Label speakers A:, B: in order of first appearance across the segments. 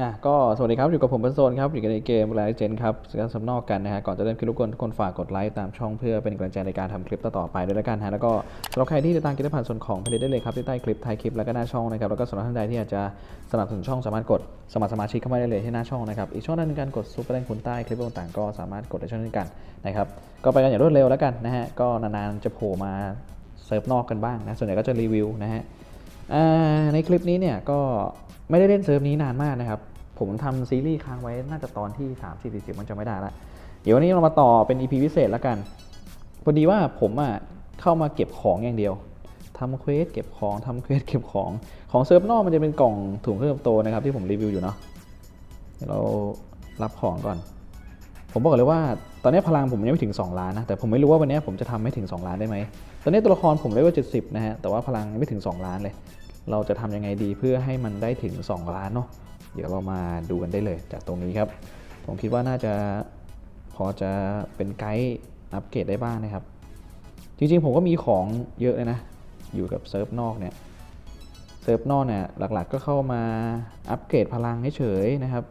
A: อะก็สวัสดีครับอยู่กับผมเป็นโซนครับอยู่กันในเกมแลเจนครับการสำนอกกันนะฮะก่อนจะเริ่มคลิปรบกวนทุกคนฝากกดไลค์ตามช่องเพื่อเป็นกำลังใจในการทำคลิปต่อๆไปด้วยละกันฮะแล้วก็สำหรับใครที่จะตามกิจผ่านส่วนของผลิตได้เลยครับที่ใต้คลิปท้ายคลิปแล้วก็หน้าช่องนะครับแล้วก็สำหรับท่านใดที่อยากจะสนับสนุนช่องสามารถกดสมัครสมาชิกเข้ามาได้เลยที่หน้าช่องนะครับอีกช่องนึงในการกดซุปเปอร์แรงคุณใต้คลิปต่างๆก็สามารถกดได้ช่องนี้กันนะครับก็ไปกันอย่างรวดเร็วแล้วกันนะฮะก็นานๆจะโผล่มาเซิร์ฟนอกกันบ้างนะส่วนใหญ่ก็จะรีวิวนะฮะในคลิปนี้เนี่ยก็ ไม่ได้เล่นเซิร์ฟนี้นานมากนะครับ ผมทำซีรีส์ค้างไว้น่าจะตอนที่ 3 4 4 0มันจะไม่ได้ละ เดี๋ยววันนี้เรามาต่อเป็น EP พิเศษแล้วกัน พอดีว่าผมอะเข้ามาเก็บของอย่างเดียวทำเควสเก็บของทำเควสเก็บของของเซิร์ฟนอกมันจะเป็นกล่องถุงเครื่องโตนะครับที่ผมรีวิวอยู่เนาะเดี๋ยวเรารับของก่อน ผมบอกเลยว่าตอนนี้พลังผมยังไม่ถึง 2 ล้านนะแต่ผมไม่รู้ว่าวันนี้ผมจะทำให้ถึง 2 ล้านได้ไหมตอนนี้ตัวละครผมเลเวล70นะฮะแต่ว่าพลังยังไม่ถึง 2 ล้านเลย เราจะทำยังไงดีเพื่อให้มันได้ถึง 2 ล้านเนาะเดี๋ยวเรามาดูกันได้เลยจากตรงนี้ครับ ผมคิดว่าน่าจะพอจะเป็นไกด์อัปเกรดได้บ้างนะครับ จริงๆผมก็มีของเยอะเลยนะ อยู่กับเซิร์ฟนอกเนี่ยเซิร์ฟนอกเนี่ยหลักๆก็เข้ามาอัปเกรดพลังเฉยๆนะครับ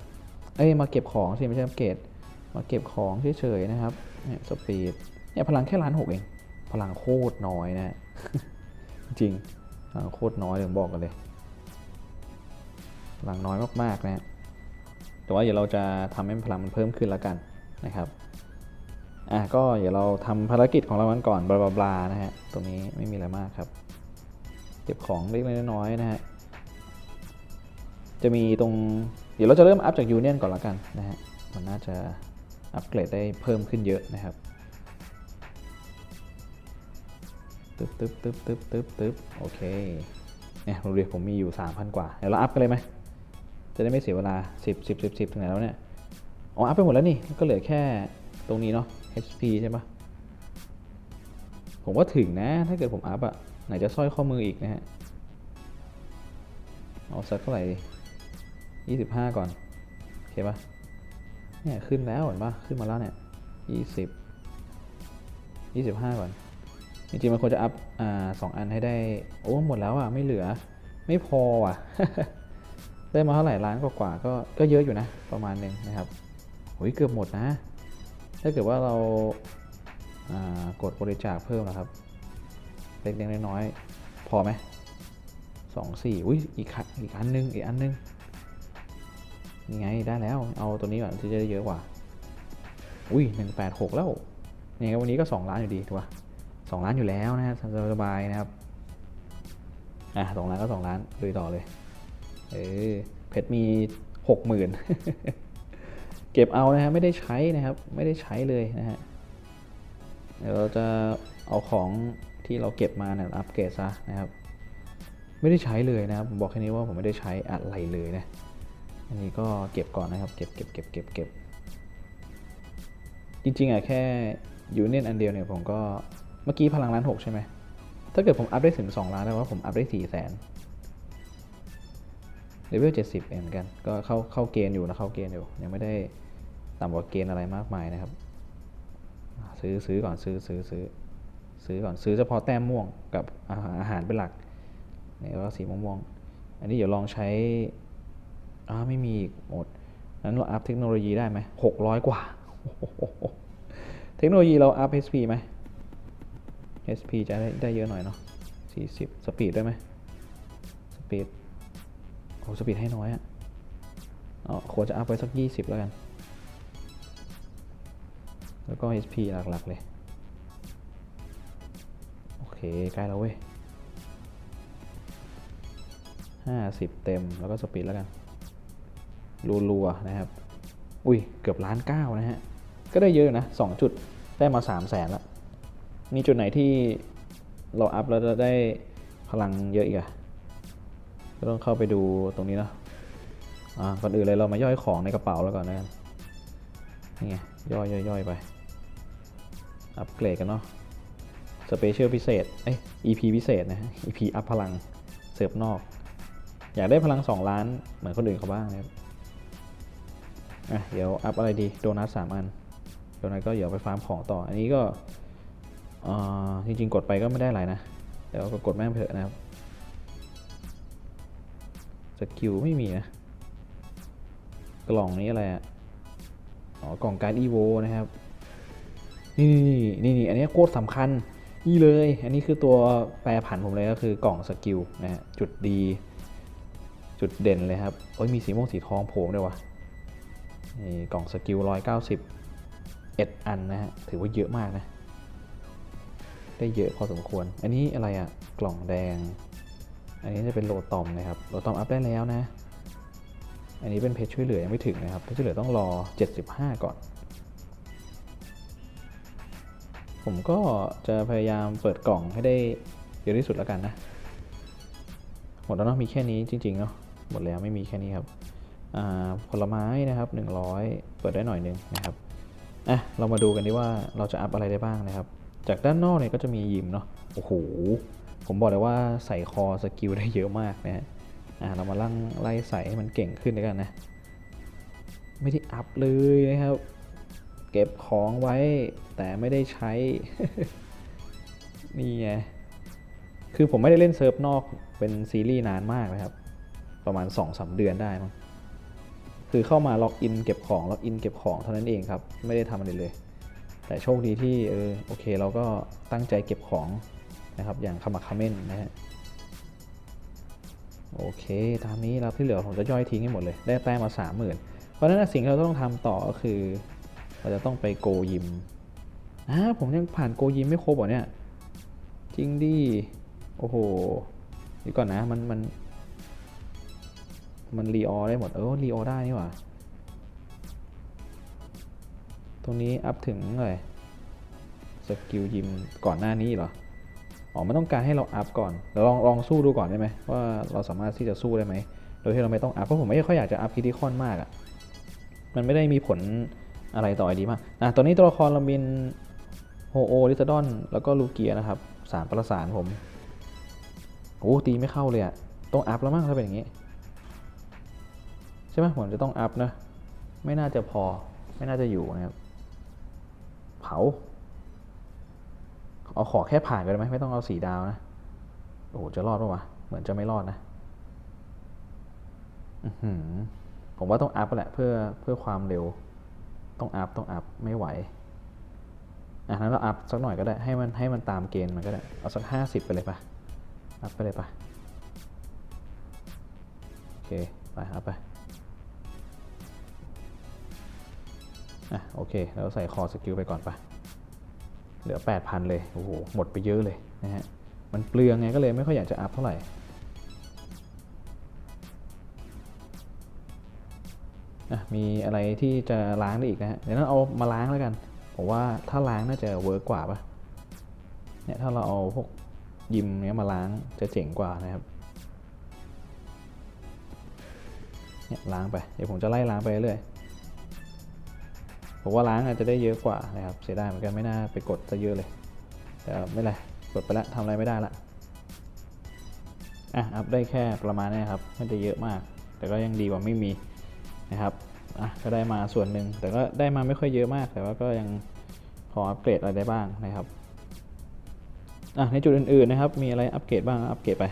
A: เอ้ยมาเก็บของสิไม่ใช่อัปเกรดมาเก็บของเฉยๆนะครับเนี่ยสปีดเนี่ยพลังแค่ล้านหกเอง พลังโคตรน้อยนะจริงพลัง โคตรน้อยเลยผมบอกกันเลย พลังน้อยมากๆนะฮะแต่ว่าเดี๋ยวเราจะทำให้พลังมันเพิ่มขึ้นแล้วกันนะครับอะก็เดี๋ยวเราทำภารกิจของเรากันก่อนบลาบลานะฮะตรงนี้ไม่มีอะไรมากครับเก็บของเล็กๆน้อยๆนะฮะจะมีตรงเดี๋ยวเราจะเริ่มอัพจากยูเนียนก่อนละกันนะฮะมันน่าจะอัปเกรดได้เพิ่มขึ้นเยอะนะครับ ตึ๊บตึ๊บตึ๊บตึ๊บตึ๊บตึ๊บโอเคเนี่ยโรงเรียนผมมีอยู่ 3,000 กว่า เดี๋ยวเราอัพกันเลยไหม จะได้ไม่เสียเวลา 10 10 10 10ถึงไหนแล้วเนี่ย อ๋อ อัพไปหมดแล้วนี่ ก็เหลือแค่ตรงนี้เนาะ HP ใช่ปะผมว่าถึงนะ ถ้าเกิดผมอัพอะไหนจะสร้อยข้อมืออีกนะฮะ เอาสักเท่าไหร่ดี25ก่อน โอเคปะเนี่ยขึ้นแล้วเห็นปะขึ้นมาแล้วเนี่ยยี่สิบยี่สิบห้าก่อน จริงๆมันควรจะอัพอสองอันให้ได้ โอ้หมดแล้วอะ ไม่เหลือ ไม่พออะ ได้มาเท่าไหร่ล้านกว่าก็ก็เยอะอยู่นะ ประมาณหนึ่งนะครับโอ้ยเกือบหมดนะ ถ้าเกิดว่าเราากดบริจาคเพิ่มนะครับ เล็กๆน้อยๆพอไหมสองสี่อุ้ยอีกอีกอันนึงอีกอันนึงนี่ไงได้แล้ว เอาตัวนี้ก่อนที่จะได้เยอะกว่า อุ้ยหนึ่งแปดหกแล้วนี่ไงวันนี้ก็สองล้านอยู่ดีถูกป่ะ สองล้านอยู่แล้วนะฮะสบายๆนะครับอะสองล้านก็สองล้านลุยต่อเลยเออเพชรมีหกหมื่นเก็บเอานะฮะไม่ได้ใช้นะครับไม่ได้ใช้เลยนะฮะเดี๋ยวเราจะเอาของที่เราเก็บมาเนี่ยอัปเกรดซะนะครับ ไม่ได้ใช้เลยนะครับผมบอกแค่นี้ว่าผมไม่ได้ใช้อะไรเลยนะอันนี้ก็เก็บก่อนนะครับ เก็บเก็บเก็บเก็บเก็บจริงๆอะแค่ยูเนียนอันเดียวเนี่ยผมก็ เมื่อกี้พลังล้านหกใช่ไหม ถ้าเกิดผมอัพได้ถึง 2 ล้านแล้วว่าผมอัพได้4ี่แสนเลเวลเจ็ดสิบเองเหมือนกัน ก็เข้าเข้าเกณฑ์อยู่นะเข้าเกณฑ์อยู่ ยังไม่ได้ต่ำกว่าเกณฑ์อะไรมากมายนะครับ ซื้อซื้อก่อนซื้อซื้อซื้อซื้อก่อนซื้อเฉพาะแต้มม่วงกับอาหารอาหารเป็นหลักนี่ก็สีม่วงๆอันนี้เดี๋ยวลองใช้อ่าไม่มีอีกหมดนั้นเราอัพเทคโนโลยีได้ไหมหกร้อยกว่า เทคโนโลยีเราอัพ HP ไหม HP จะได้ได้เยอะหน่อยเนาะสี่สิบสปีดได้ไหมสปีดโอ้สปีดให้น้อยอะเอาควรจะอัพไว้สักยี่สิบแล้วกัน แล้วก็ HP หลัก ๆ เลย โอเค ใกล้แล้วเว้ยห้าสิบเต็มแล้วก็สปีดแล้วกัน รัว ๆ นะครับ อุ้ย เกือบล้านเก้านะฮะ ก็ได้เยอะนะสองจุด ได้มาสามแสนละ มีจุดไหนที่เราอัพแล้วจะได้พลังเยอะอีกอะก็ต้องเข้าไปดูตรงนี้เนอะอ่าก่อนอื่นเลยเรามาย่อยของในกระเป๋าแล้วก่อนนะนี่ไงย่อยย่อยไป อัปเกรดกันเนาะสเปเชียลพิเศษเอ้ย EP พิเศษนะ EP อัพพลังเสิร์ฟนอก อยากได้พลัง 2 ล้านเหมือนคนอื่นเขาบ้างนะครับอะเดี๋ยวอัพอะไรดี โดนัทสามอัน โดนัทก็เดี๋ยวไปฟาร์มของต่อ อันนี้ก็ จริงๆ กดไปก็ไม่ได้อะไรนะเดี๋ยวก็กดแม่งเถอะนะครับ สกิลไม่มีนะ กล่องนี้อะไรอะ อ๋อ กล่องการ์ดอีโวนะครับ นี่นี่นี่นี่อันนี้โคตรสำคัญ นี่เลย อันนี้คือตัวแปรผันผมเลยก็คือกล่องสกิลนะฮะ จุดดี จุดเด่นเลยครับ โอ้ยมีสีม่วงสีทองโผล่ด้วยวะนี่กล่องสกิลร้อยเก้าสิบเอ็ดอันนะฮะ ถือว่าเยอะมากนะ ได้เยอะพอสมควร อันนี้อะไรอะ่ะกล่องแดง อันนี้จะเป็นโลตอมนะครับ โลตอมอัพได้แล้วนะ อันนี้เป็นเพจช่วยเหลือยังไม่ถึงนะครับเพจช่วยเหลือต้องรอ 75 ก่อน ผมก็จะพยายามเปิดกล่องให้ได้เยอะที่สุดแล้วกันนะ หมดแล้วเนาะมีแค่นี้จริงๆเนาะ หมดแล้วไม่มีแค่นี้ครับ ผลไม้นะครับ 100 เปิดได้หน่อยหนึงนะครับ อะ เรามาดูกันดีว่าเราจะอัพอะไรได้บ้างนะครับ จากด้านนอกเนี่ยก็จะมียิมเนาะโอ้โหผมบอกเลยว่าใส่คอสกิลได้เยอะมากนะฮะอะเรามาลั่งไล่ใส่ให้มันเก่งขึ้นด้วยกันนะ ไม่ได้อัพเลยนะครับ เก็บของไว้แต่ไม่ได้ใช้ นี่ไงคือผมไม่ได้เล่นเซิร์ฟนอกเป็นซีรีส์นานมากนะครับ ประมาณ2อสเดือนได้มั้งคือเข้ามาล็อกอินเก็บของล็อกอินเก็บของเท่านั้นเองครับ ไม่ได้ทำอะไรเลย แต่โชคดีที่เออโอเค เราก็ตั้งใจเก็บของนะครับอย่างขมักขม้นนะฮะโอเค ตามนี้แล้วที่เหลือผมจะย่อยทิ้งให้หมดเลย ได้แต้มมาสามหมื่นเพราะฉะนั้นสิ่งที่เราต้องทำต่อก็คือ เราจะต้องไปโกยิมอ่าผมยังผ่านโกยิมไม่ครบเหรอเนี่ย จริงดิ โอ้โหเดี๋ยวก่อนนะ มันมันมันรีออได้หมด เออรีออได้นี่หว่า ตรงนี้อัพถึงอะไรสกิลยิมก่อนหน้านี้เหรอ อ๋อมันต้องการให้เราอัพก่อนเดี๋ยวลองลองสู้ดูก่อนได้ไหมว่าเราสามารถที่จะสู้ได้ไหม โดยที่เราไม่ต้องอัพเพราะผมไม่ค่อยอยากจะอัพคิติคอนมากอะ่ะ มันไม่ได้มีผลอะไรต่อไอดีมากอะตอนนี้ตัวละครเรามีโฮโอลิซาดอน แล้วก็ลูเกียนะครับสารประสานผมโอ้ตีไม่เข้าเลยอะ่ะต้องอัพแล้วมั้งถ้าเป็นอย่างนี้ ใช่ไหมผมจะต้องอัพนะ ไม่น่าจะพอไม่น่าจะอยู่นะครับ เผา เอาขอแค่ผ่านไปได้ไหมไม่ต้องเอาสีดาวนะ โอ้โห จะรอดปะวะ เหมือนจะไม่รอดนะอื้อหือผมว่าต้องอัพแหละเพื่อเพื่อความเร็ว ต้องอัพต้องอัพไม่ไหวอะนั้นเราอัพสักหน่อยก็ได้ให้มันให้มันตามเกณฑ์มันก็ได้ เอาสักห้าสิบไปเลยปะอัพไปเลยปะโอเค ไปอัพไป อะโอเคแล้วใส่คอสกิลไปก่อนปะเหลือ 8,000 เลย โอ้โห หมดไปเยอะเลยนะฮะ มันเปลืองไงก็เลยไม่ค่อยอยากจะอัพเท่าไหร่อะมีอะไรที่จะล้างได้อีกนะฮะ เดี๋ยวนั้นเอามาล้างแล้วกัน ผมว่าถ้าล้างน่าจะเวิร์กกว่าปะเนี่ยถ้าเราเอาพวกยิมเนี้ยมาล้างจะเจ๋งกว่านะครับ เนี่ยล้างไป เดี๋ยวผมจะไล่ล้างไปเรื่อย ผมว่าล้างอาจจะได้เยอะกว่านะครับเสียดายเหมือนกันไม่น่าไปกดซะเยอะเลยแต่ไม่เป็นไรกดไปแล้วทำอะไรไม่ได้ละอะอัพได้แค่ประมาณนี้ครับไม่ได้เยอะมาก แต่ก็ยังดีกว่าไม่มีนะครับอะก็ได้มาส่วนหนึ่งแต่ก็ได้มาไม่ค่อยเยอะมาก แต่ว่าก็ยังพออัปเกรดอะไรได้บ้างนะครับอะในจุดอื่นๆนะครับ มีอะไรอัปเกรดบ้างอัปเกรดไป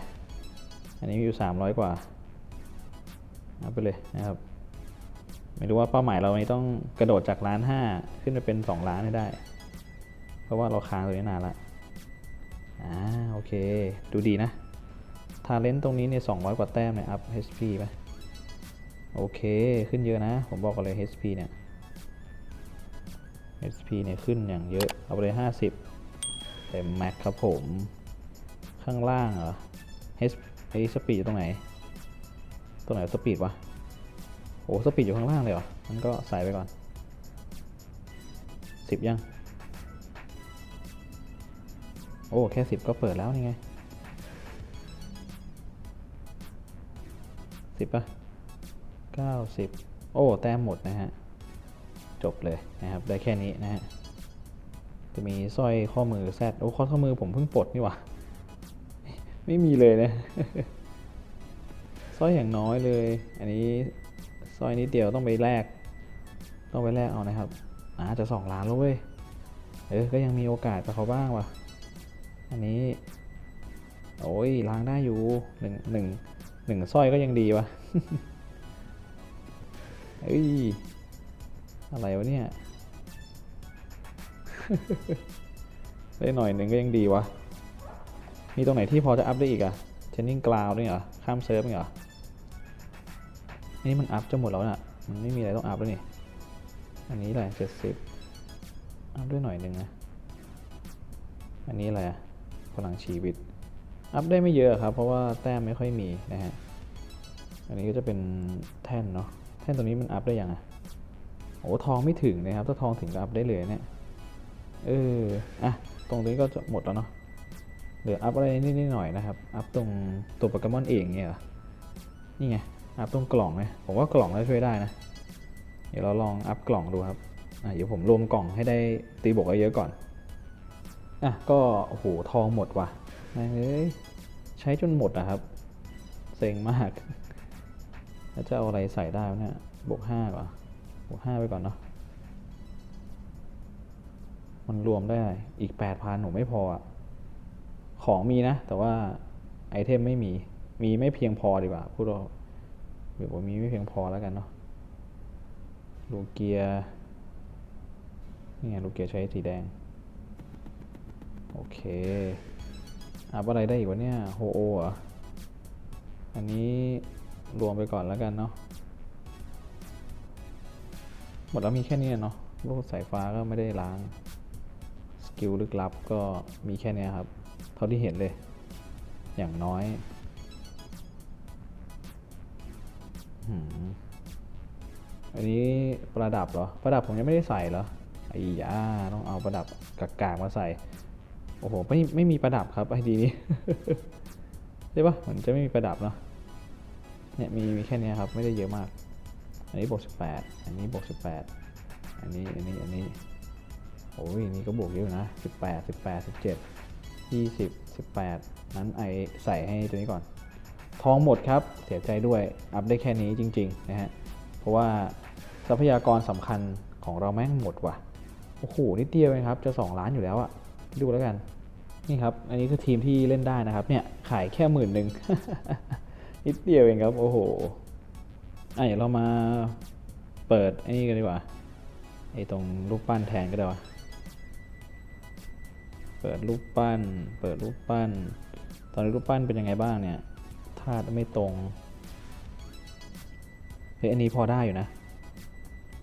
A: อันนี้มีอยู่ 300 กว่าอัพไปเลยนะครับ ไม่รู้ว่าเป้าหมายเรานี้ต้องกระโดดจากล้านห้าขึ้นไปเป็น2ล้านให้ได้ เพราะว่าเราค้างตรงนี้นานละอ่าโอเค ดูดีนะทาเลนต์ตรงนี้เนี่ย200กว่าแต้มเนี่ยอัพ HP ไปโอเค ขึ้นเยอะนะ ผมบอกกันเลย HP เนี่ย HP เนี่ยขึ้นอย่างเยอะ เอาไปเลย 50 เต็มแม็กครับผม ข้างล่างเหรอ H ไอ้สปีดตรงไหน ตรงไหนสปีดวะ โอ้สปีดอยู่ข้างล่างเลยเหรอ มันก็ใส่ไปก่อนสิบยัง โอ้ แค่สิบก็เปิดแล้วนี่ไงสิบป่ะเก้าสิบโอ้ แต้มหมดนะฮะ จบเลยนะครับ ได้แค่นี้นะฮะ จะมีสร้อยข้อมือแซดโอ้ ข้อมือผมเพิ่งปลดนี่หว่า ไม่มีเลยนะสร้อยอย่างน้อยเลย อันนี้ อยนิดเดียวต้องไปแลกต้องไปแลกเอานะครับอาจะสองล้านแล้วเว้ยเออก็ยังมีโอกาสกับเขาบ้างว่ะ อันนี้ โอ้ยล้างได้อยู่หนึ่งหนึ่งหนึ่งสร้อยก็ยังดีวะเอ้ยอะไรวะเนี่ยได้หน่อยหนึ่งก็ยังดีวะ มีตรงไหนที่พอจะอัพได้อีกอะเทนนิ่งกราวนี่เหรอ ข้ามเซิร์ฟนี่เหรอ นี่มันอัพจะหมดแล้วน่ะ มันไม่มีอะไรต้องอัพแล้วนี่ อันนี้แหละเจ็ดสิบอัพด้วยหน่อยหนึ่งนะ อันนี้อะไรพลังชีวิต อัพได้ไม่เยอะครับ เพราะว่าแต้มไม่ค่อยมีนะฮะ อันนี้ก็จะเป็นแท่นเนาะ แท่นตัวนี้มันอัพได้ยังอะโอ้ทองไม่ถึงนะครับ ถ้าทองถึงก็อัพได้เลยเนี่ย เออ อะ ตรงนี้ก็จะหมดแล้วเนาะ เหลืออัพอะไรนิดๆหน่อยนะครับ อัพตรงตัวโปเกมอนเองเนี่ยนี่ไง อัพตรงกล่องไหมผมว่ากล่องน่าจะช่วยได้นะ เดี๋ยวเราลองอัพกล่องดูครับอะเดี๋ยวผมรวมกล่องให้ได้ตีบวกเยอะก่อน อะก็โอ้โหทองหมดว่ะเอ้ยใช้จนหมดนะครับ เซ็งมาก แล้วจะเอาอะไรใส่ได้เนี่ย บวกห้าก่อนบวกห้าไปก่อนเนาะ มันรวมได้อีกแปดพันหนูไม่พออะของมีนะ แต่ว่าไอเทมไม่มี มีไม่เพียงพอดีกว่าพูด ว่าเดี๋ยวว่ามีไม่เพียงพอแล้วกันเนาะลูเกียร์นี่ไงลูเกียร์ใช้สีแดง โอเคอัพอะไรได้อีกวะเนี่ยโฮโอเหรออันนี้รวมไปก่อนแล้วกันเนาะหมดแล้วมีแค่นี้เนาะลูกสายฟ้าก็ไม่ได้ล้าง สกิลลึกลับก็มีแค่นี้ครับ เท่าที่เห็นเลย อย่างน้อย อันนี้ประดับเหรอ ประดับผมยังไม่ได้ใส่เหรอไอ้ยาต้องเอาประดับกากๆมาใส่ โอ้โห ไม่ไม่มีประดับครับไอดีนี้ใช่ปะเหมือนจะไม่มีประดับเนาะ เนี่ยมีมีแค่นี้ครับ ไม่ได้เยอะมาก อันนี้บวกสิบแปดอันนี้บวกสิบแปดอันนี้ อันนี้ อันนี้ โอ้ยนี่ก็บวกเยอะนะสิบแปดสิบแปดสิบเจ็ดยี่สิบสิบแปดนั้นไอใส่ให้ตัวนี้ก่อน ทองหมดครับ เสียใจด้วย อัพได้แค่นี้จริงๆนะฮะ เพราะว่าทรัพยากรสำคัญของเราแม่งหมดว่ะ โอ้โห นิดเดียวเองครับ จะ 2 ล้านอยู่แล้วอะดดูแล้วกัน นี่ครับ อันนี้คือทีมที่เล่นได้นะครับ เนี่ย ขายแค่หมื่นหนึ่งนิดเดียวเองครับ โอ้โหอะเดี๋ยวเรามาเปิดไอ้นี่กันดีกว่า ไอ้ตรงรูปปั้นแทนก็ได้วะเปิดรูปปั้น เปิดรูปปั้น ตอนนี้รูปปั้นเป็นยังไงบ้างเนี่ย ธาตุไม่ตรง เฮ้ยอันนี้พอได้อยู่นะ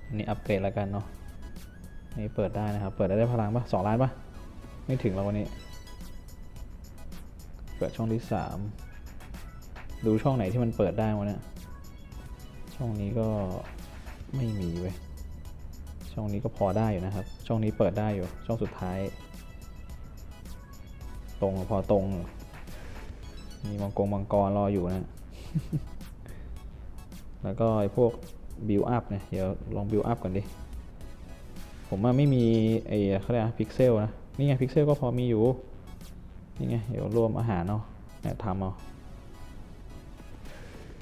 A: อันนี้อัปเกรดแล้วกันเนาะนนี้เปิดได้นะครับ เปิดได้ได้พลังปะสองล้านปะไม่ถึงแล้ววันนี้ เปิดช่องที่สาม ดูช่องไหนที่มันเปิดได้วะเนี่ย ช่องนี้ก็ไม่มีเว้ย ช่องนี้ก็พอได้อยู่นะครับ ช่องนี้เปิดได้อยู่ ช่องสุดท้าย ตรงพอตรง มีมังกรมังกรรออยู่นะ แล้วก็ไอ้พวกบิวอัพเนี่ยเดี๋ยวลองบิวอัพก่อนดิ ผมว่าไม่มีไอ้เขาเรียกพิกเซลนะ นี่ไงพิกเซลก็พอมีอยู่ นี่ไงเดี๋ยวรวมอาหารเอาเนี่ยทำเอา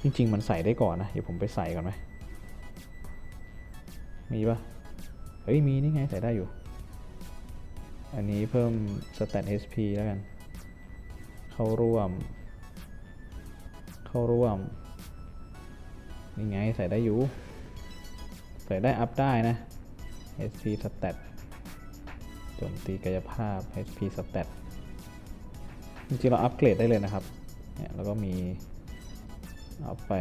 A: จริง ๆ มันใส่ได้ก่อนนะ เดี๋ยวผมไปใส่ก่อนไหม มีปะเฮ้ย มีนี่ไงใส่ได้อยู่ อันนี้เพิ่ม stat HP แล้วกัน เข้าร่วม เข้าร่วมนี่ไงใส่ได้อยู่ ใส่ได้อัพได้นะ HP stat โจมตีกายภาพ HP stat จริงๆเราอัปเกรดได้เลยนะครับ เนี่ยแล้วก็มีเอาไป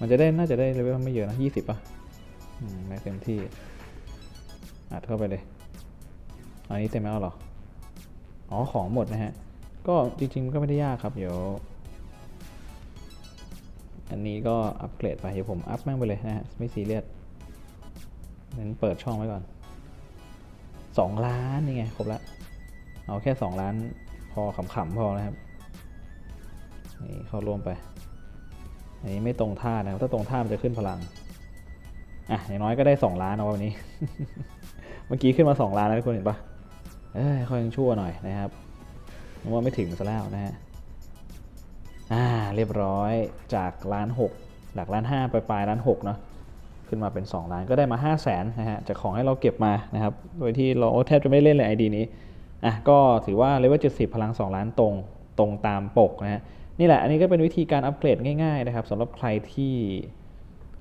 A: มันจะได้น่าจะได้เลเวลไม่เยอะนะ20ป่ะอืมไม่เต็มที่ อัดเข้าไปเลย อันนี้เต็มแล้วหรอ อ๋อ ของหมดนะฮะ ก็จริงๆก็ไม่ได้ยากครับ เดี๋ยว อันนี้ก็อัปเกรดไปเดี๋ยวผมอัพแม่งไปเลยนะฮะไม่ซีเรียสเน้นเปิดช่องไว้ก่อน 2 ล้านนี่ไงครบละเอาแค่ 2 ล้านพอขำๆพอนะครับนี่เข้าร่วมไปอันนี้ไม่ตรงท่านะครับถ้าตรงท่ามันจะขึ้นพลังอะอย่างน้อยก็ได้ 2 ล้านนะวันนี้ เมื่อกี้ขึ้นมา 2 ล้านแล้วทุกคนเห็นปะเอ้ยค่อยยังชั่วหน่อยนะครับว่าไม่ถึงซะแล้วนะฮะ อ่าเรียบร้อยจากล้านหกหลักล้านห้าไปปลายล้านหกเนาะขึ้นมาเป็น 2 ล้านก็ได้มา 5 0 0แสนนะฮะจากของให้เราเก็บมานะครับโดยที่เราแทบจะไม่เล่นเลยไอดีนี้อะก็ถือว่าเลเวล70 พลัง 2 ล้านตรงตรงตามปกนะฮะนี่แหละอันนี้ก็เป็นวิธีการอัปเกรดง่ายๆนะครับสำหรับใครที่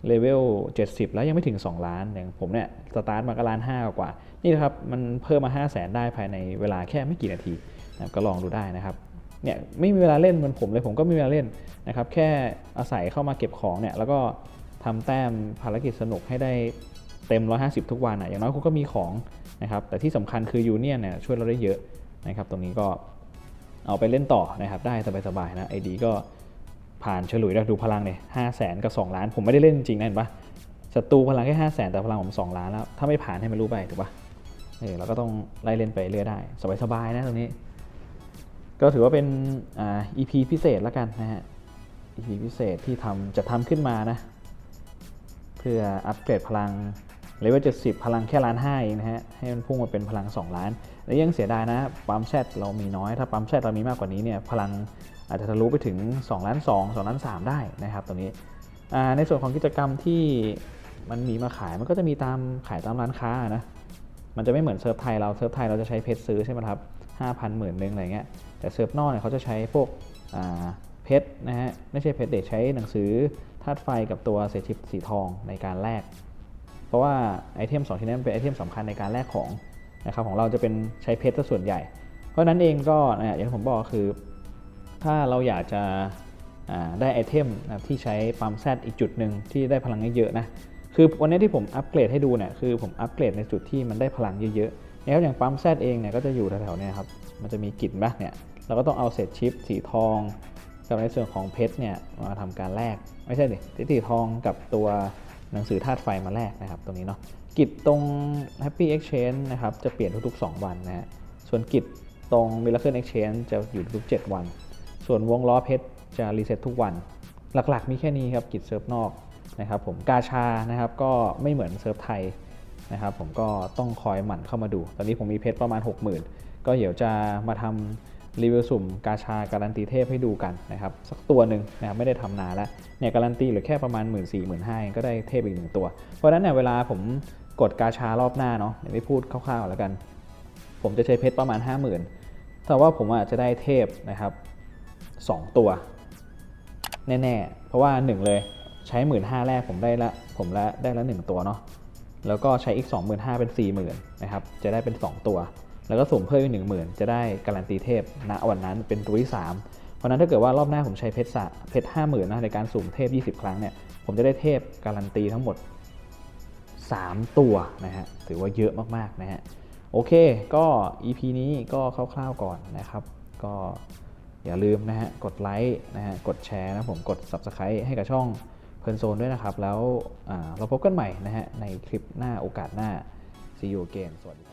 A: เลเวล70 แล้วยังไม่ถึง 2 ล้านอย่างผมเนี่ยสตาร์ทมาก็ล้านห้ากว่านี่นะครับมันเพิ่มมา 5 0 0แสนได้ภายในเวลาแค่ไม่กี่นาทีนะก็ลองดูได้นะครับ เนี่ยไม่มีเวลาเล่นเหมือนผมเลยผมก็ไม่มีเวลาเล่นนะครับแค่อาศัยเข้ามาเก็บของเนี่ยแล้วก็ทำแต้มภารกิจสนุกให้ได้เต็ม 150 ทุกวันอะอย่างน้อยคุณก็มีของนะครับแต่ที่สำคัญคือยูเนียนเนี่ยช่วยเราได้เยอะนะครับตรงนี้ก็เอาไปเล่นต่อนะครับได้สบายๆนะไอดีก็ผ่านเฉลุยแล้วดูพลังเนี่ยห้าแสนกับ2ล้าน ผมไม่ได้เล่นจริงนะเห็นปะศัตรูพลังแค่ห้าแสนแต่พลังผม2ล้านแล้วถ้าไม่ผ่านให้มันรู้ไปถูกปะเออเราก็ต้องไล่เล่นไปเรื่อยได้ สบายๆนะตรงนี้ ก็ถือว่าเป็นอ่า EP พิเศษแล้วกันนะฮะ EP พิเศษที่ทำจะทำขึ้นมานะ เพื่ออัปเกรดพลังเลเวล70 พลังแค่ล้านห้าเองนะฮะ ให้มันพุ่งมาเป็นพลัง 2 ล้าน และยังเสียดายนะ ปั๊มแซดเรามีน้อย ถ้าปั๊มแซดเรามีมากกว่านี้เนี่ย พลังอาจจะทะลุไปถึง2ล้าน2 2ล้าน3ได้นะครับตรงนี้ ในส่วนของกิจกรรมที่มันมีมาขาย มันก็จะมีตามขายตามร้านค้านะ มันจะไม่เหมือนเซิร์ฟไทยเรา เซิร์ฟไทยเราจะใช้เพชรซื้อใช่ไหมครับ ห้าพันหมื่นหนึ่งอะไรเงี้ยแต่เซิร์ฟนอกเนี่ยเขาจะใช้พวกเพชรนะฮะไม่ใช่เพชรเด็ใช้หนังสือธาตุไฟกับตัวเศษชิปสีทองในการแลกเพราะว่าไอเทมสองชิ้นนั้นเป็นไอเทมสำคัญในการแลกของนะครับของเราจะเป็นใช้เพชรซะส่วนใหญ่ เพราะนั้นเองก็นะอย่างที่ผมบอกคือ ถ้าเราอยากจะได้ไอเทมนะที่ใช้ปั๊มแซดอีกจุดหนึ่งที่ได้พลังเยอะๆนะคือวันนี้ที่ผมอัปเกรดให้ดูเนี่ยคือผมอัปเกรดในจุดที่มันได้พลังเยอะๆ แล้วอย่างปั๊มแซดเองเนี่ยก็จะอยู่แถวๆนี้ครับ มันจะมีกลิ่นบ้างเนี่ยเราก็ต้องเอาเศษชิปสีทองกับในส่วนของเพชรเนี่ยมาทำการแลกไม่ใช่ดิสีทองกับตัวหนังสือธาตุไฟมาแลกนะครับตรงนี้เนาะกิจตรง Happy Exchange นะครับจะเปลี่ยนทุกๆ 2 วันนะฮะส่วนกิจตรง Miracle Exchange จะอยู่ทุก 7 วัน ส่วนวงล้อเพชรจะรีเซ็ตทุกวัน หลักๆ มีแค่นี้ครับกิจเซิร์ฟนอกนะครับผมกาชานะครับก็ไม่เหมือนเซิร์ฟไทย นะครับผมก็ต้องคอยหมั่นเข้ามาดู ตอนนี้ผมมีเพชรประมาณ 60,000 ก็เดี๋ยวจะมาทำรีวิวสุ่มกาชาการันตีเทพให้ดูกันนะครับสักตัวหนึ่งนะครับไม่ได้ทำนานแล้วเนี่ยการันตีเหลือแค่ประมาณ 1 4 0 0 0 0 1 5 0 0ก็ได้เทพอีกหนึ่งตัว เพราะฉะนั้นเนี่ยเวลาผมกดกาชารอบหน้าเนาะอย่างที่พูดคร่าวๆแล้วกัน ผมจะใช้เพชรประมาณ 50,000แต่ว่าผมอาจจะได้เทพนะครับ 2 ตัว แน่ๆ เพราะว่า 1 เลยใช้ 1 5ื่นแรกผมได้ละผมละได้ละ 1 ตัวเนาะ แล้วก็ใช้อีก 25,000 เป็น 40,000 นะครับ จะได้เป็น 2 ตัว แล้วก็สุ่มเพิ่มอีก 10,000 จะได้การันตีเทพณวันนั้นเป็นตัวที่ 3 เพราะนั้นถ้าเกิดว่ารอบหน้าผมใช้เพชรสะเพชร50,000นะในการสุ่มเทพ 20 ครั้งเนี่ยผมจะได้เทพการันตีทั้งหมด 3 ตัวนะฮะถือว่าเยอะมากๆนะฮะโอเคก็ EP นี้ก็คร่าวๆก่อนนะครับ ก็อย่าลืมนะฮะกดไลค์นะฮะกดแชร์นะผมกด Subscribe ให้กับช่อง เพลินโซนด้วยนะครับ แล้วเราพบกันใหม่นะฮะในคลิปหน้าโอกาสหน้า See you again สวัสดี